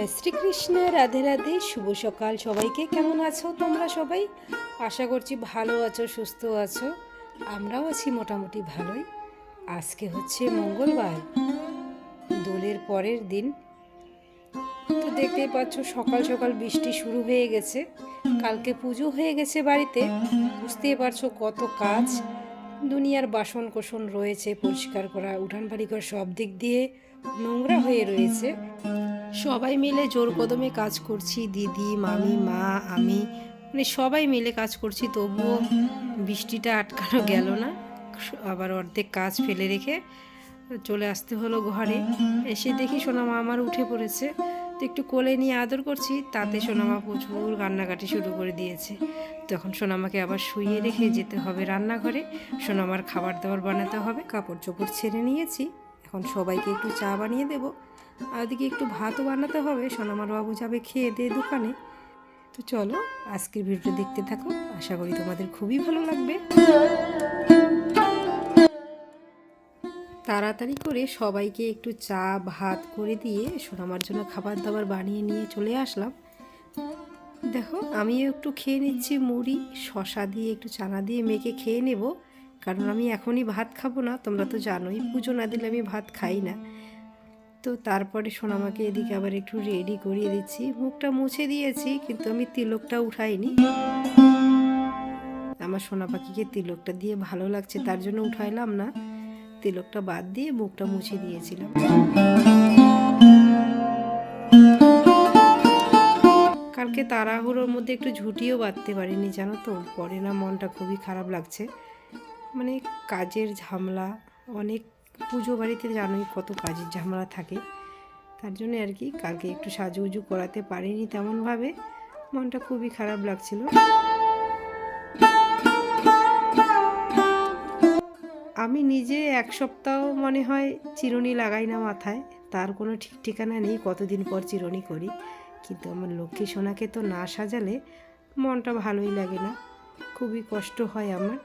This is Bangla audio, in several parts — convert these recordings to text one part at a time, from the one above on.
জয় শ্রীকৃষ্ণ, রাধে রাধে, শুভ সকাল সবাইকে। কেমন আছো তোমরা সবাই? আশা করছি ভালো আছো, সুস্থ আছো। আমরাও আছি মোটামুটি ভালোই। আজকে হচ্ছে মঙ্গলবার, দোলের পরের দিন। তো দেখতেই পাচ্ছ, সকাল সকাল বৃষ্টি শুরু হয়ে গেছে। কালকে পুজো হয়ে গেছে বাড়িতে। বুঝতেই পারছ কত কাজ। দুনিয়ার বাসন কোসন রয়েছে, পরিষ্কার করা উঠান বাড়ি ঘর সব দিক দিয়ে নোংরা হয়ে রয়েছে। সবাই মিলে জোর কদমে কাজ করছি, দিদি, মামি, মা, আমি। মানে সবাই মিলে কাজ করছি, তবুও বৃষ্টিটা আটকানো গেল না। আবার অর্ধেক কাজ ফেলে রেখে চলে আসতে হলো ঘরে। এসে দেখি সোনামা আমার উঠে পড়েছে। তো একটু কোলে নিয়ে আদর করছি, তাতে সোনামা প্রচুর কান্নাকাটি শুরু করে দিয়েছে। তখন সোনামাকে আবার শুইয়ে রেখে যেতে হবে রান্নাঘরে। সোনামার খাবার দাবার বানাতে হবে কাপড় চোপড় ছেড়ে নিয়েছি। এখন সবাইকে একটু চা বানিয়ে দেবো। আর ওদিকে একটু ভাতও বানাতে হবে, সোনামার বাবু যাবে খেয়ে দিয়ে দোকানে। তো চলো, আজকের ভিডিওটা দেখতে থাকো। আশা করি তোমাদের খুবই ভালো লাগবে। তাড়াতাড়ি করে সবাইকে একটু চা, ভাত করে দিয়ে সোনামার জন্য খাবার দাবার বানিয়ে নিয়ে চলে আসলাম। দেখো, আমিও একটু খেয়ে নিচ্ছি মুড়ি, শশা দিয়ে একটু চানা দিয়ে মেখে খেয়ে নেব, কারণ আমি এখনই ভাত খাব না, তোমরা তো জানোই, পুজো না দিলে আমি ভাত খাই না। তো তারপরে সোনামাকে এদিকে আবার একটু রেডি করিয়ে দিচ্ছি। মুখটা মুছে দিয়েছি, কিন্তু আমি তিলকটা উঠাইনি। আমার সোনা পাখিকে তিলকটা দিয়ে ভালো লাগছে, তার জন্য উঠাইলাম না। তিলকটা বাদ দিয়ে মুখটা মুছে দিয়েছিলাম। কালকে তাড়াহুড়োর মধ্যে একটু ঝুটিও বাঁধতে পারিনি, জানো তো? পরে না মনটা খুবই খারাপ লাগছে। মানে কাজের ঝামেলা, অনেক পুজো বাড়িতে জানোই কত কাজের ঝামেলা থাকে। তার জন্য আর কি কালকে একটু সাজুগুজু করাতে পারিনি তেমনভাবে। মনটা খুবই খারাপ লাগছিল। আমি নিজে এক সপ্তাহ মনে হয় চিরুনি লাগাই না মাথায়। তার কোনো ঠিক ঠিকানা নেই, কতদিন পর চিরুনি করি। কিন্তু আমার লক্ষ্মী সোনাকে তো না সাজালে মনটা ভালোই লাগে না। খুবই কষ্ট হয় আমার।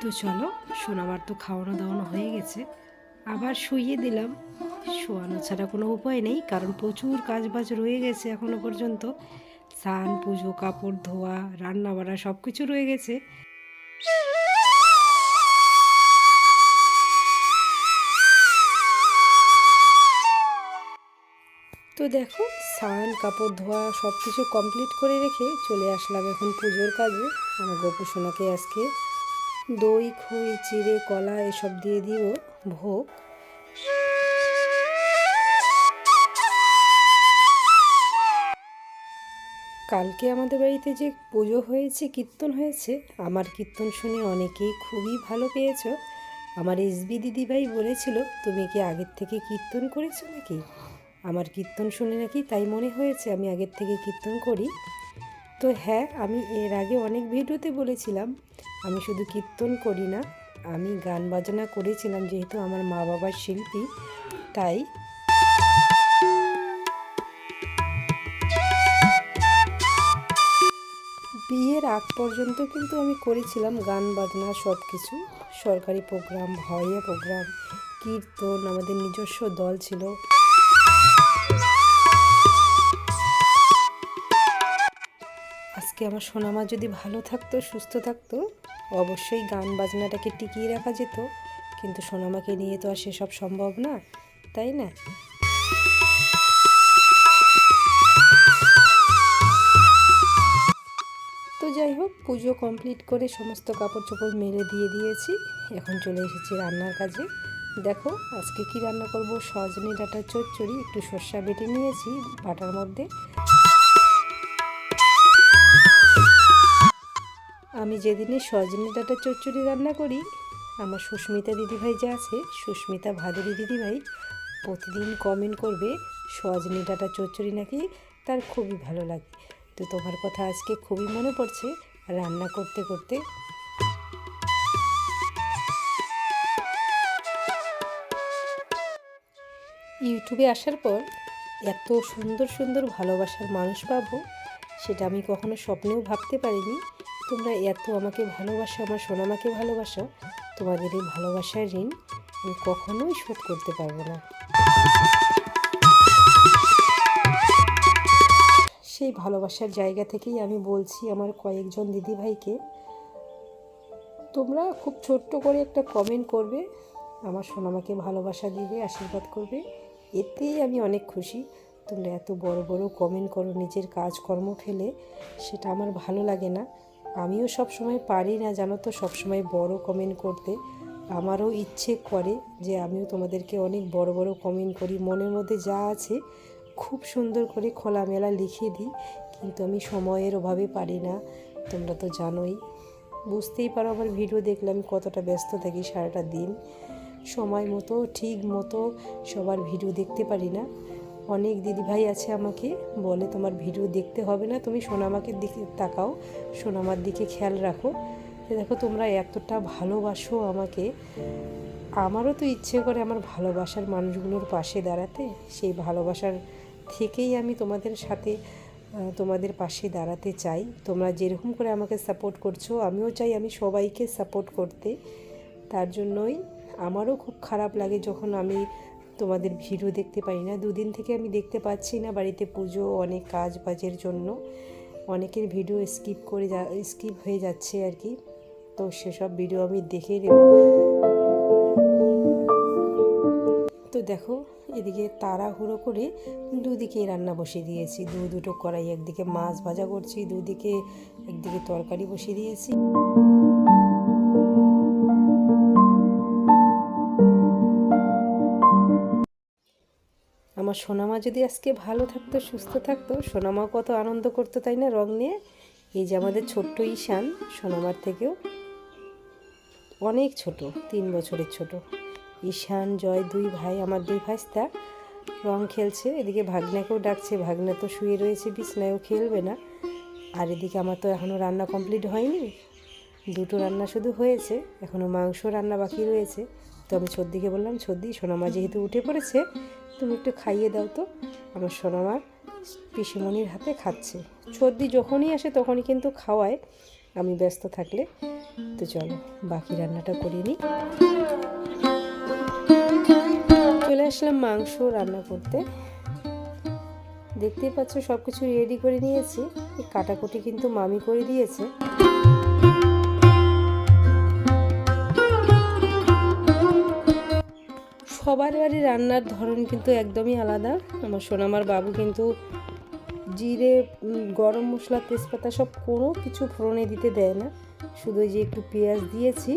তো চলো, সোনামার তো খাওয়ানো দাওয়ানো হয়ে গেছে। আবার শুইয়ে দিলাম। শোয়ানো ছাড়া কোনো উপায় নেই, কারণ প্রচুর কাজ বাজ রয়ে গেছে এখনও পর্যন্ত। স্নান, পুজো, কাপড়, ধোয়া রান্না বাড়া সব কিছু রয়ে গেছে। তো দেখো, স্নান, কাপড়, ধোয়া সব কিছু কমপ্লিট করে রেখে চলে আসলাম এখন পুজোর কাজে। আমার গোপু সোনাকে আজকে দই, খই, চিড়ে, কলা এসব দিয়ে দিব ভোগ। কালকে আমাদের বাড়িতে যে পুজো হয়েছে, কীর্তন হয়েছে, আমার কীর্তন শুনে অনেকেই খুবই ভালো পেয়েছ। আমার এসবি দিদিভাই বলেছিল, তুমি কি আগের থেকে কীর্তন করেছ নাকি? আমার কীর্তন শুনে নাকি তাই মনে হয়েছে, আমি আগের থেকে কীর্তন করি। তো হ্যাঁ আমি এর আগে অনেক ভিডিওতে বলেছিলাম, আমি শুধু কীর্তন করি না, আমি গান বাজনা করেছিলাম যেহেতু আমার মা বাবার শিল্পী, তাই বিয়ের আগ পর্যন্ত কিন্তু আমি করেছিলাম গান, বাজনা সব কিছু সরকারি প্রোগ্রাম ভয়ে প্রোগ্রাম, কীর্তন, আমাদের নিজস্ব দল ছিল। আজকে আমার সোনামা যদি ভালো থাকতো, সুস্থ থাকতো, অবশ্যই গান, বাজনাটাকে টিকিয়ে রাখা যেত। কিন্তু সোনামাকে নিয়ে তো আর সেসব সম্ভব না, তাই না? তো যাই হোক, পুজো কমপ্লিট করে সমস্ত কাপড় চোপড় মেলে দিয়ে দিয়েছি। এখন চলে এসেছি রান্নার কাজে। দেখো, আজকে কি রান্না করব? সজনে ডাটা চচ্চড়ি, একটু সর্ষা বেটে নিয়েছি বাটার মধ্যে। আমি যেদিনে সজনে ডাটা চচ্চড়ি রান্না করি, আমার সুস্মিতা দিদিভাই যে আছে, সুস্মিতা ভাদুরী দিদিভাই প্রতিদিন কমেন্ট করবে, সজনে ডাটা চচ্চড়ি নাকি? তার খুবই ভালো লাগে। তো তোমার কথা আজকে খুবই মনে পড়ছে, রান্না করতে করতে। ইউটিউবে আসার পর এত সুন্দর সুন্দর ভালোবাসার মানুষ পাবো, সেটা আমি কখনো স্বপ্নেও ভাবতে পারিনি। তোমরা এত আমাকে ভালোবাসো, আমার সোনামাকে ভালোবাসো, তোমাদের এই ভালোবাসার ঋণ আমি কখনোই শোধ করতে পারব না। সেই ভালোবাসার জায়গা থেকেই আমি বলছি আমার কয়েকজন দিদিভাইকে, তোমরা খুব ছোট্ট করে একটা কমেন্ট করবে, আমার সোনামাকে ভালোবাসা দিবে, আশীর্বাদ করবে, এতেই আমি অনেক খুশি। তোমরা এত বড় বড় কমেন্ট করো, নিজের কাজকর্ম ফেলে, সেটা আমার ভালো লাগে না। আমিও সব সময় পারি না, জানো তো সব সময় বড় কমেন্ট করতে। আমারও ইচ্ছে করে যে আমিও তোমাদেরকে অনেক বড় বড় কমেন্ট করি, মনের মধ্যে যা আছে খুব সুন্দর করে খোলামেলা লিখে দিই, কিন্তু আমি সময়ের অভাবে পারি না, তোমরা তো জানোই। বুঝতেই পারো আমার ভিডিও দেখলে আমি কতটা ব্যস্ত থাকি সারাটা দিন। সময় মতো, ঠিক মতো সবার ভিডিও দেখতে পারি না। অনেক দিদিভাই আছে আমাকে, বলে তোমার ভিডিও দেখতে হবে না, তুমি সোনামাকে দিকে তাকাও, সোনামার দিকে খেয়াল রাখো। দেখো, তোমরা এতটা ভালোবাসো আমাকে। আমারও তো ইচ্ছে করে আমার ভালোবাসার মানুষগুলোর পাশে দাঁড়াতে, সেই ভালোবাসার থেকেই আমি তোমাদের সাথে তোমাদের পাশে দাঁড়াতে চাই। তোমরা যেরকম করে আমাকে সাপোর্ট করছ, আমিও চাই আমি সবাইকে সাপোর্ট করতে। তার জন্যই আমারও খুব খারাপ লাগে যখন আমি তোমাদের ভিডিও দেখতে পাই না। দুদিন থেকে আমি দেখতে পাচ্ছি না বাড়িতে পুজো, অনেক কাজ বাজের জন্য। অনেকের ভিডিও স্কিপ করে যা স্কিপ হয়ে যাচ্ছে আর কি। তো সেসব ভিডিও আমি দেখে নেব। তো দেখো, এদিকে তাড়াহুড়ো করে দুদিকে রান্না বসিয়ে দিয়েছি। দু দুটো কড়াই, একদিকে মাছ ভাজা করছি, দুদিকে একদিকে তরকারি বসিয়ে দিয়েছি। আমার সোনামা যদি আজকে ভালো থাকতো, সুস্থ থাকতো, সোনামাও কত আনন্দ করতো, তাই না, রং নিয়ে? এই যে আমাদের ছোট্ট ঈশান, সোনামার থেকেও অনেক ছোট, তিন বছরের ছোট। ঈশান, জয় দুই ভাই, আমার দুই ভাইস্তা। রং খেলছে, এদিকে ভাগ্নাকেও ডাকছে। ভাগ্না তো শুয়ে রয়েছে, বিছনায়ও খেলবে না। আর এদিকে আমার তো এখনও রান্না কমপ্লিট হয়নি। দুটো রান্না শুধু হয়েছে এখনও মাংস রান্না বাকি রয়েছে। তো আমি সর্দিকে বললাম, সর্দি, সোনামা যেহেতু উঠে পড়েছে, তুমি একটু খাইয়ে দাও তো। আমার সোনামা পিসিমণির হাতে খাচ্ছে। সর্দি যখনই আসে তখনই কিন্তু খাওয়ায়। আমি ব্যস্ত থাকলে, তো চলো, বাকি রান্নাটা করে নিই। চলে আসলাম মাংস রান্না করতে। দেখতেই পাচ্ছ সব কিছু রেডি করে নিয়েছি। এই কাটাকুটি কিন্তু মামি করে দিয়েছে। সবার বাড়ি রান্নার ধরন কিন্তু একদমই আলাদা। আমার সোনামার বাবু কিন্তু জিরে গরম মশলা, তেজপাতা সব কোনো কিছু ফোড়নে দিতে দেয় না। শুধু যে একটু পেঁয়াজ দিয়েছি।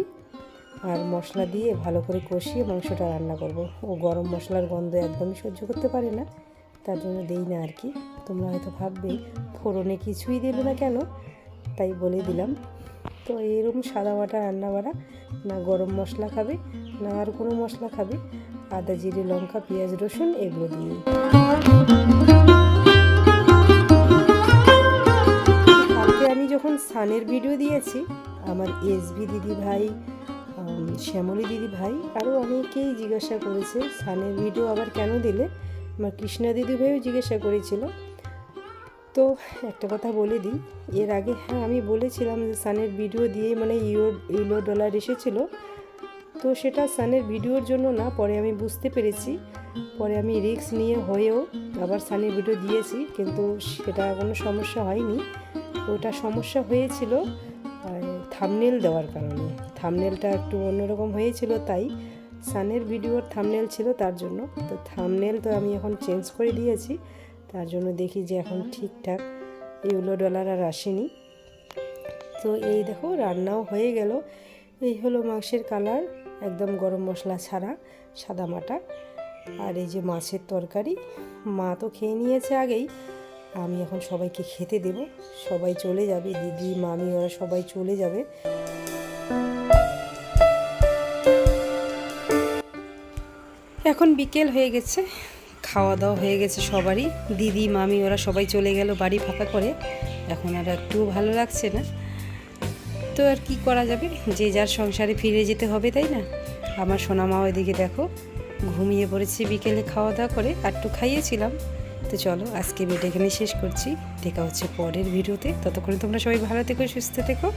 আর মশলা দিয়ে ভালো করে কষিয়ে মাংসটা রান্না করব। ও গরম মশলার গন্ধ একদমই সহ্য করতে পারে না, তার জন্য দেই না আর কি। তোমরা হয়তো ভাববে, ফোড়নে কিছুই দিল না কেন? তাই বলে দিলাম। তো এরকম সাদা বাটা রান্না বাড়া, না গরম মশলা খাবে, না আর কোনো মশলা খাবে। আদা, জিরে, লঙ্কা, পেঁয়াজ, রসুন এগুলো দিয়ে। আমি যখন সানের ভিডিও দিয়েছি, আমার এসবি দিদি ভাই শ্যামলী দিদি ভাই আরও অনেকেই জিজ্ঞাসা করেছে সানের ভিডিও আবার কেন দিলে? আমার কৃষ্ণা দিদি ভাইও জিজ্ঞাসা করেছিল। তো একটা কথা বলে দিই, এর আগে হ্যাঁ আমি বলেছিলাম যে সানের ভিডিও দিয়ে মানে ইউরো ইউরো ডলার এসেছিল। তো সেটা সানের ভিডিওর জন্য না, পরে আমি বুঝতে পেরেছি। পরে আমি রিস্ক নিয়ে হয়েও আবার সানের ভিডিও দিয়েছি, কিন্তু সেটা কোনো সমস্যা হয়নি। ওটা সমস্যা হয়েছিল থামনেল দেওয়ার কারণে। থামনেলটা একটু অন্যরকম হয়েছিল তাই সানের ভিডিওর থামনেল ছিল তার জন্য। তো থামনেল তো আমি এখন চেঞ্জ করে দিয়েছি, তার জন্য দেখি যে এখন ঠিকঠাক। ইউলো ডলার আর আসেনি। তো এই দেখো, রান্নাও হয়ে গেল। এই হলো মাংসের কালার একদম গরম মশলা ছাড়া সাদা মাটা। আর এই যে মাছের তরকারি, মা তো খেয়ে নিয়েছে আগেই। আমি এখন সবাইকে খেতে দেব। সবাই চলে যাবে, দিদি, মামি, ওরা সবাই চলে যাবে। এখন বিকেল হয়ে গেছে খাওয়া দাওয়া হয়ে গেছে সবারই। দিদি, মামি, ওরা সবাই চলে গেল বাড়ি ফাঁকা করে। এখন আর একটু ভালো লাগছে না। তো আর কি করা যাবে? যে যার সংসারে ফিরে যেতে হবে, তাই না? আমার সোনামা ওইদিকে দেখো, ঘুমিয়ে পড়েছি বিকেলে খাওয়া দাওয়া করে একটু খাইয়েছিলাম। তো চলো, আজকে ভিডিও এখানে শেষ করছি। দেখা হচ্ছে পরের ভিডিওতে ততক্ষণে তোমরা সবাই ভালো থেকো, সুস্থ থেকো।